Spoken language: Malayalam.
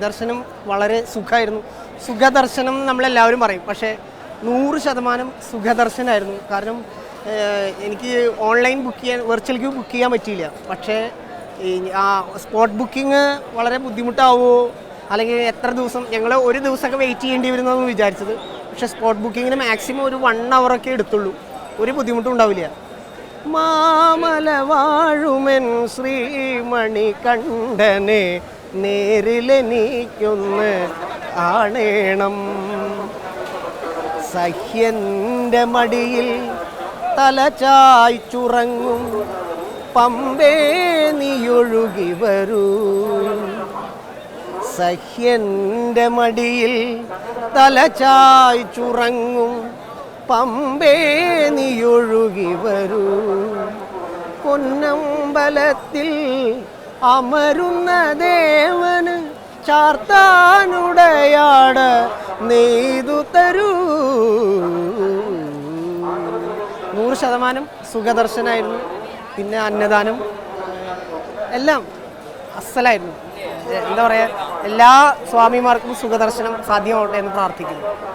ദർശനം വളരെ സുഖമായിരുന്നു സുഖദർശനം നമ്മളെല്ലാവരും പറയും. പക്ഷേ നൂറ് ശതമാനം സുഖദർശനമായിരുന്നു കാരണം എനിക്ക് ഓൺലൈൻ ബുക്ക് ചെയ്യാൻ വെർച്വൽ ക്യൂ ബുക്ക് ചെയ്യാൻ പറ്റിയില്ല. പക്ഷേ ആ സ്പോട്ട് ബുക്കിംഗ് വളരെ ബുദ്ധിമുട്ടാവുമോ? അല്ലെങ്കിൽ എത്ര ദിവസം ഞങ്ങൾ ഒരു ദിവസമൊക്കെ വെയിറ്റ് ചെയ്യേണ്ടി വരുന്നതെന്ന് വിചാരിച്ചത്. പക്ഷേ സ്പോട്ട് ബുക്കിങ്ങിന് മാക്സിമം ഒരു വൺ അവറൊക്കെ എടുത്തുള്ളൂ. ഒരു ബുദ്ധിമുട്ടും ഉണ്ടാവില്ല. മാമല വാഴുമെൻ ശ്രീമണി കണ്ഠനെ നേരിലെനിക്കൊന്ന് ആണേണം. സഹ്യന്റെ മടിയിൽ തല ചായ്ച്ചുറങ്ങും പമ്പേ നീയൊഴുകി വരൂ. സഹ്യന്റെ മടിയിൽ തല ചായ്ച്ചുറങ്ങും പമ്പേ നീയൊഴുകി വരൂ. പൊന്നമ്പലത്തിൽ അമരുന്ന ദേവന് ചാർത്താനുടയാട് നെയ്തു തരൂ. നൂറ് ശതമാനം സുഖദർശനായിരുന്നു. പിന്നെ അന്നദാനം എല്ലാം അസലായിരുന്നു. എന്താ പറയുക എല്ലാ സ്വാമിമാർക്കും സുഖദർശനം സാധ്യമാവട്ടെ എന്ന് പ്രാർത്ഥിക്കുന്നു.